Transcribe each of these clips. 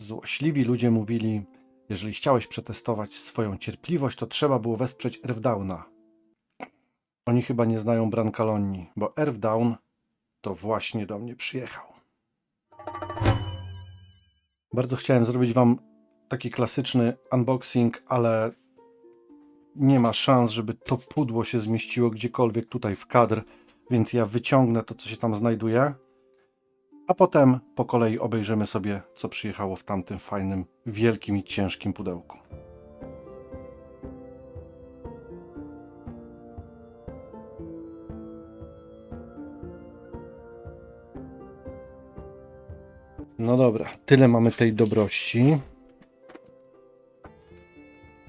Złośliwi ludzie mówili, jeżeli chciałeś przetestować swoją cierpliwość, to trzeba było wesprzeć Earthdowna. Oni chyba nie znają Brancalonni, bo Earthdown to właśnie do mnie przyjechał. Bardzo chciałem zrobić wam taki klasyczny unboxing, ale nie ma szans, żeby to pudło się zmieściło gdziekolwiek tutaj w kadr, więc ja wyciągnę to, co się tam znajduje, a potem po kolei obejrzymy sobie, co przyjechało w tamtym fajnym, wielkim i ciężkim pudełku. No dobra, tyle mamy tej dobrości.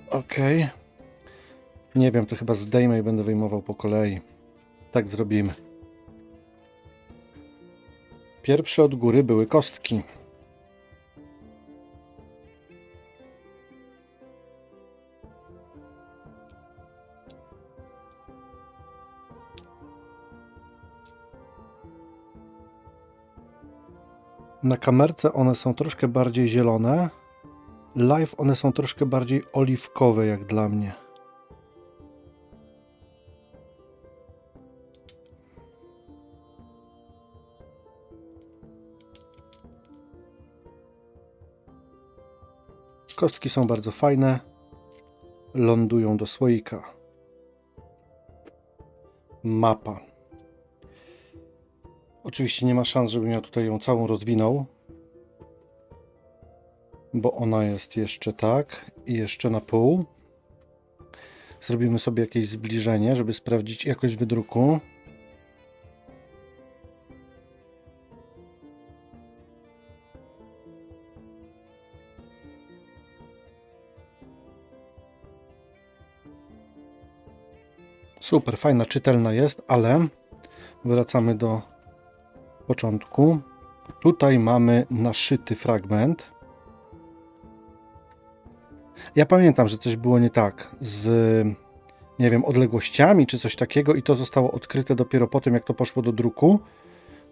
Okej. Nie wiem, to chyba zdejmę i będę wyjmował po kolei. Tak zrobimy. Pierwsze od góry były kostki. Na kamerce one są troszkę bardziej zielone. Live one są troszkę bardziej oliwkowe, jak dla mnie. Kostki są bardzo fajne. Lądują do słoika. Mapa. Oczywiście nie ma szans, żebym ja tutaj ją całą rozwinął. Bo ona jest jeszcze tak i jeszcze na pół. Zrobimy sobie jakieś zbliżenie, żeby sprawdzić jakość wydruku. Super, fajna, czytelna jest, ale wracamy do początku. Tutaj mamy naszyty fragment. Ja pamiętam, że coś było nie tak z, nie wiem, odległościami czy coś takiego i to zostało odkryte dopiero po tym, jak to poszło do druku,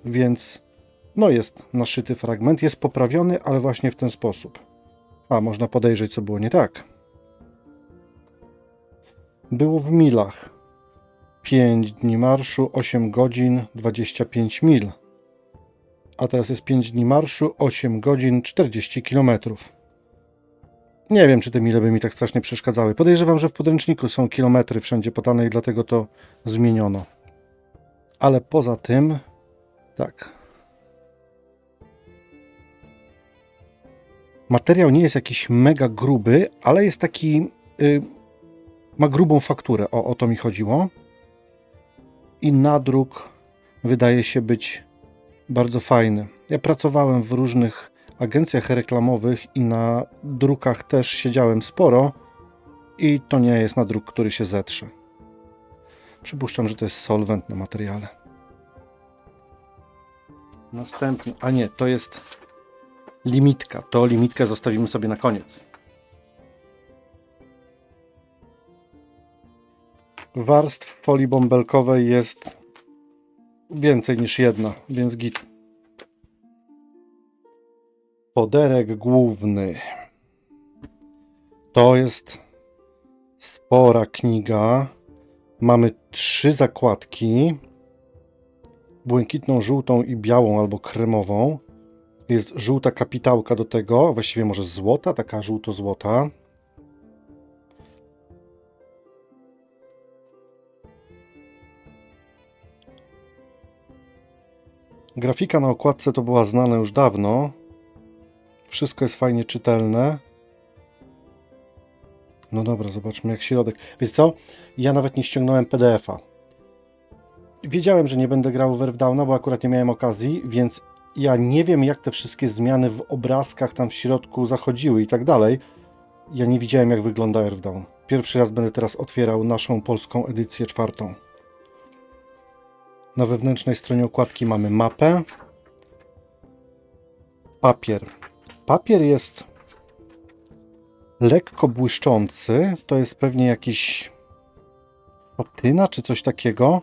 więc no jest naszyty fragment, jest poprawiony, ale właśnie w ten sposób. A, można podejrzeć, co było nie tak. Było w milach. 5 dni marszu, 8 godzin, 25 mil. A teraz jest 5 dni marszu, 8 godzin, 40 kilometrów. Nie wiem, czy te mile by mi tak strasznie przeszkadzały. Podejrzewam, że w podręczniku są kilometry wszędzie podane i dlatego to zmieniono. Ale poza tym, tak. Materiał nie jest jakiś mega gruby, ale jest taki. y, ma grubą fakturę. O, o to mi chodziło. I nadruk wydaje się być bardzo fajny. Ja pracowałem w różnych agencjach reklamowych i na drukach też siedziałem sporo i to nie jest nadruk, który się zetrze. Przypuszczam, że to jest solwent na materiale. Następnie, a nie, to jest limitka. To limitkę zostawimy sobie na koniec. Warstw folii bąbelkowej jest więcej niż jedna, więc git. Poderek główny. To jest spora kniga. Mamy trzy zakładki. Błękitną, żółtą i białą albo kremową. Jest żółta kapitałka do tego, właściwie może złota, taka żółto-złota. Grafika na okładce to była znana już dawno. Wszystko jest fajnie czytelne. No dobra, zobaczmy jak środek. Wiesz co? Ja nawet nie ściągnąłem PDF-a. Wiedziałem, że nie będę grał w Earthdowna, bo akurat nie miałem okazji, więc ja nie wiem jak te wszystkie zmiany w obrazkach tam w środku zachodziły i tak dalej. Ja nie widziałem jak wygląda Earthdown. Pierwszy raz będę teraz otwierał naszą polską edycję czwartą. Na wewnętrznej stronie okładki mamy mapę. Papier. Papier jest lekko błyszczący. To jest pewnie jakiś satyna czy coś takiego.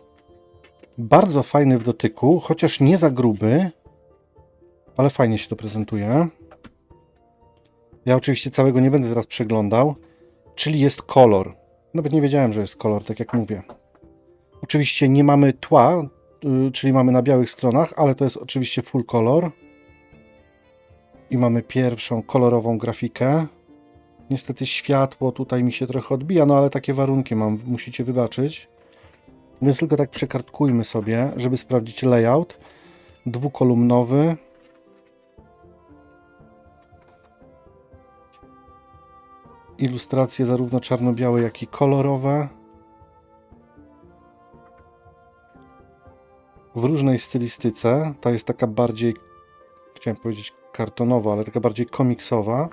Bardzo fajny w dotyku, chociaż nie za gruby, ale fajnie się to prezentuje. Ja oczywiście całego nie będę teraz przeglądał, czyli jest kolor. Nawet nie wiedziałem, że jest kolor, tak jak mówię. Oczywiście nie mamy tła, czyli mamy na białych stronach, ale to jest oczywiście full color. I mamy pierwszą kolorową grafikę. Niestety światło tutaj mi się trochę odbija, no ale takie warunki mam, musicie wybaczyć. Więc tylko tak przekartkujmy sobie, żeby sprawdzić layout. Dwukolumnowy. Ilustracje zarówno czarno-białe, jak i kolorowe. W różnej stylistyce. Ta jest taka bardziej, chciałem powiedzieć kartonowa, ale taka bardziej komiksowa.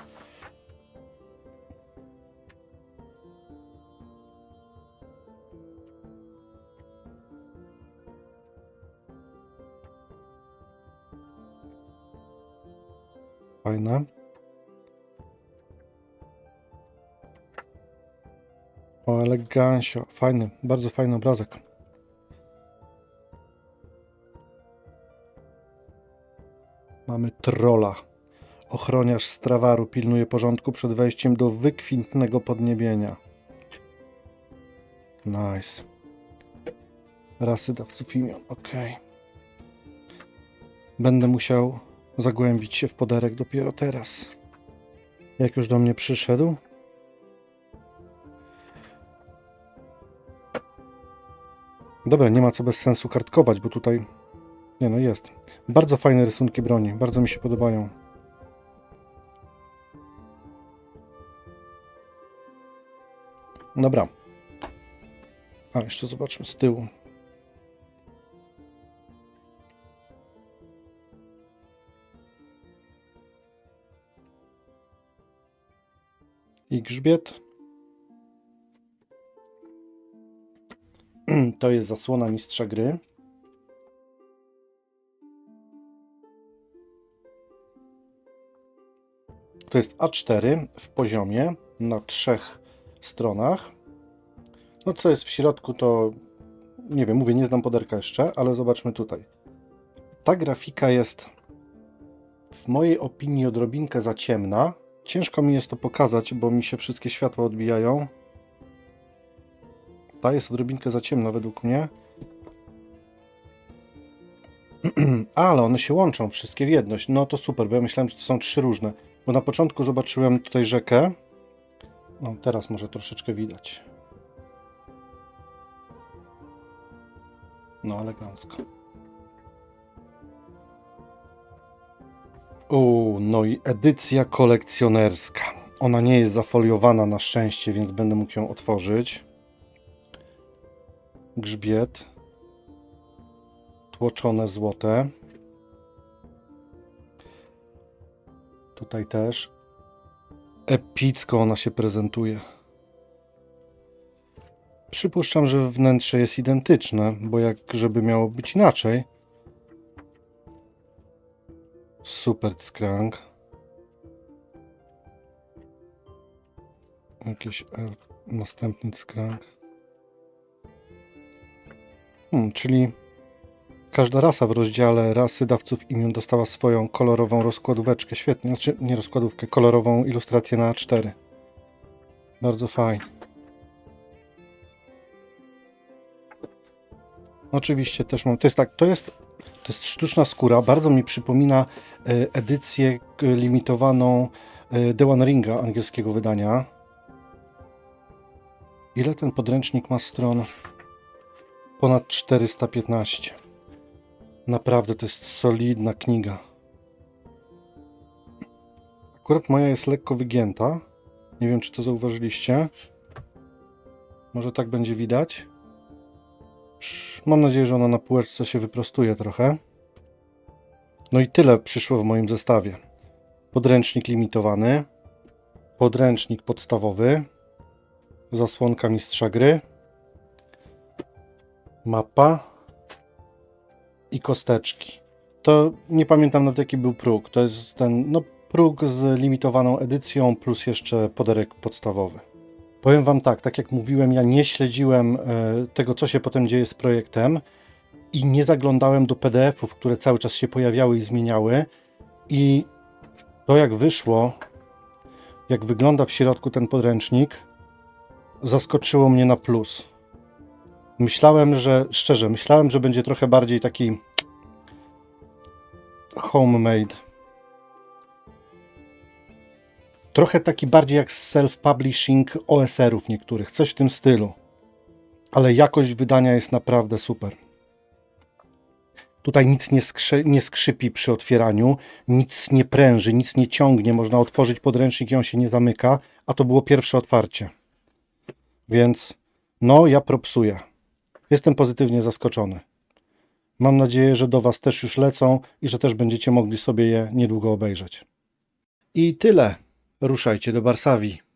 Fajne. O, elegancio. Fajny, bardzo fajny obrazek. Mamy trolla. Ochroniarz Strawaru pilnuje porządku przed wejściem do wykwintnego podniebienia. Nice. Rasy dawców imion, ok. Będę musiał zagłębić się w podarek dopiero teraz. Jak już do mnie przyszedł. Dobra, nie ma co bez sensu kartkować, bo tutaj... Nie no, jest. Bardzo fajne rysunki broni, bardzo mi się podobają. Dobra. A, jeszcze zobaczmy z tyłu. I grzbiet. To jest zasłona mistrza gry. To jest A4 w poziomie na trzech stronach. No co jest w środku to nie wiem, mówię, nie znam poderka jeszcze, ale zobaczmy tutaj. Ta grafika jest w mojej opinii odrobinkę za ciemna. Ciężko mi jest to pokazać, bo mi się wszystkie światła odbijają. Ta jest odrobinkę za ciemna według mnie. Ale one się łączą wszystkie w jedność. No to super, bo ja myślałem, że to są trzy różne. Bo na początku zobaczyłem tutaj rzekę. No teraz może troszeczkę widać. No elegancko. O, no i edycja kolekcjonerska. Ona nie jest zafoliowana na szczęście, więc będę mógł ją otworzyć. Grzbiet. Tłoczone złote. Tutaj też. Epicko ona się prezentuje. Przypuszczam, że wnętrze jest identyczne, bo jak żeby miało być inaczej. Super skrank. Jakiś następny skrank. Hmm, czyli każda rasa w rozdziale rasy dawców imion dostała swoją kolorową rozkładóweczkę. Świetnie, znaczy nie rozkładówkę, kolorową ilustrację na A4. Bardzo fajnie. Oczywiście też mam. To jest tak, to jest, to jest sztuczna skóra. Bardzo mi przypomina e, edycję k- limitowaną e, The One Ringa angielskiego wydania. Ile ten podręcznik ma stron? Ponad 415. Naprawdę to jest solidna kniga. Akurat moja jest lekko wygięta. Nie wiem, czy to zauważyliście. Może tak będzie widać. Mam nadzieję, że ona na półeczce się wyprostuje trochę. No i tyle przyszło w moim zestawie. Podręcznik limitowany, podręcznik podstawowy, zasłonka mistrza gry, mapa i kosteczki. To nie pamiętam nawet jaki był próg. To jest ten no, próg z limitowaną edycją plus jeszcze poderek podstawowy. Powiem Wam tak, tak jak mówiłem, ja nie śledziłem e, tego, co się potem dzieje z projektem i nie zaglądałem do PDF-ów, które cały czas się pojawiały i zmieniały. I to jak wyszło, jak wygląda w środku ten podręcznik, zaskoczyło mnie na plus. Myślałem, że, szczerze, myślałem, że będzie trochę bardziej taki homemade. Trochę taki bardziej jak self-publishing OSR-ów niektórych, coś w tym stylu. Ale jakość wydania jest naprawdę super. Tutaj nic nie, skrzy, nie skrzypi przy otwieraniu, nic nie pręży, nic nie ciągnie. Można otworzyć podręcznik i on się nie zamyka, a to było pierwsze otwarcie. Więc no, ja propsuję. Jestem pozytywnie zaskoczony. Mam nadzieję, że do Was też już lecą i że też będziecie mogli sobie je niedługo obejrzeć. I tyle. Ruszajcie do Barsawii.